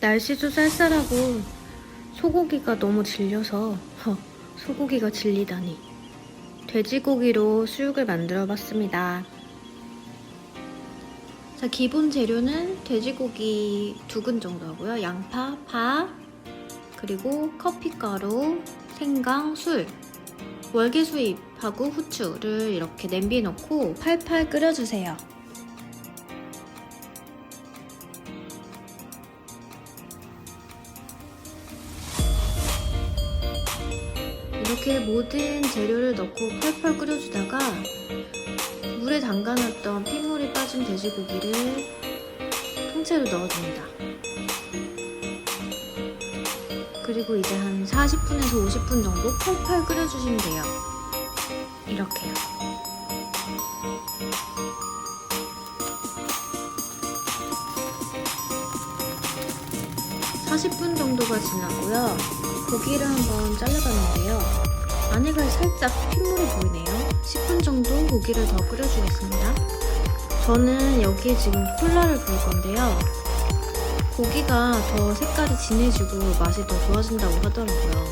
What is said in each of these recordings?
날씨도 쌀쌀하고 소고기가 너무 질려서 허, 소고기가 질리다니 돼지고기로 수육을 만들어 봤습니다. 자, 기본 재료는 돼지고기 두 근 정도 하고요. 양파, 파, 그리고 커피가루, 생강, 술, 월계수잎하고 후추를 이렇게 냄비에 넣고 팔팔 끓여주세요. 이렇게 모든 재료를 넣고 펄펄 끓여주다가 물에 담가놨던 핏물이 빠진 돼지고기를 통째로 넣어줍니다. 그리고 이제 한 40분에서 50분 정도 펄펄 끓여주시면 돼요. 이렇게요. (40분) 정도가 지나고요 고기를 한번 잘라봤는데요 안에가 살짝 핏물이 보이네요 10분 정도 고기를 더 끓여주겠습니다 저는 여기에 지금 콜라를 부을 건데요 고기가 더 색깔이 진해지고 맛이 더 좋아진다고 하더라고요.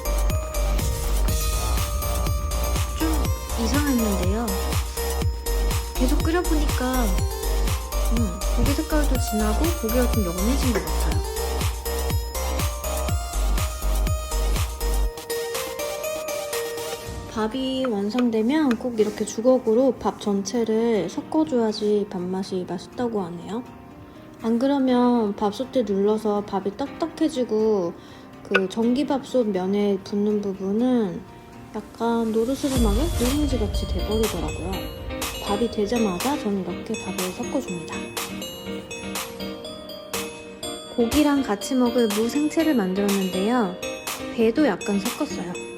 좀 이상했는데요. 계속 끓여보니까 음, 고기 색깔도 진하고 고기가 좀 연해진 것 같아요. 밥이 완성되면 꼭 이렇게 주걱으로 밥 전체를 섞어줘야지 밥맛이 맛있다고 하네요. 안 그러면 밥솥에 눌러서 밥이 딱딱해지고 그 전기밥솥 면에 붙는 부분은 약간 노르스름하게 누룽지 같이 돼버리더라고요. 밥이 되자마자 저는 이렇게 밥을 섞어줍니다. 고기랑 같이 먹을 무 생채를 만들었는데요. 배도 약간 섞었어요.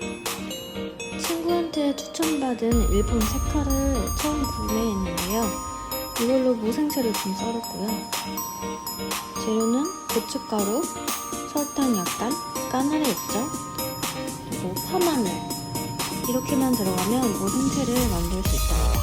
친구한테 추천받은 일본 색깔을 처음 구매했는데요. 이걸로 무생채를 좀 썰었고요. 재료는 고춧가루, 설탕 약간, 까나리 액젓, 그리고 파마늘 이렇게만 들어가면 무생채를 만들 수 있답니다.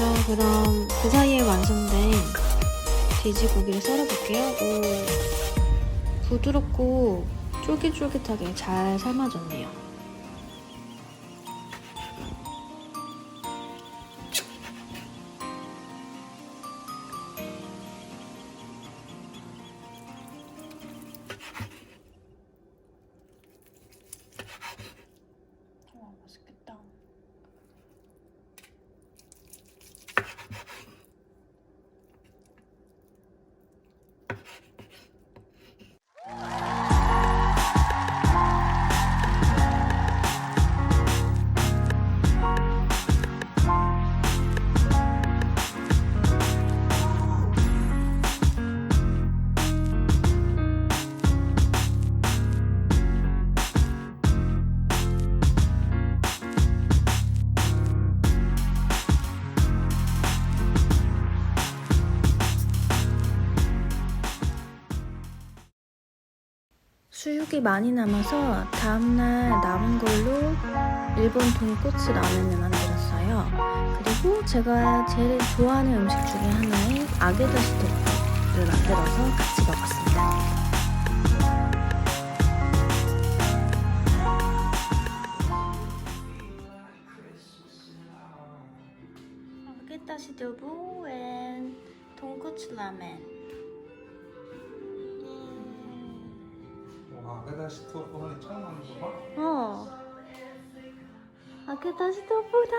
자, 그럼 그 사이에 완성된 돼지고기를 썰어볼게요. 오, 부드럽고 쫄깃쫄깃하게 잘 삶아졌네요. 수육이 많이 남아서 다음날 남은 걸로 일본 돈코츠 라면을 만들었어요. 그리고 제가 제일 좋아하는 음식 중에 하나인 아게다시 토프를 만들어서 같이 먹었습니다. 아게다시 두부 앤 돈코츠 라멘. 다시 하는 거 봐? 어. 아게다시 토프다.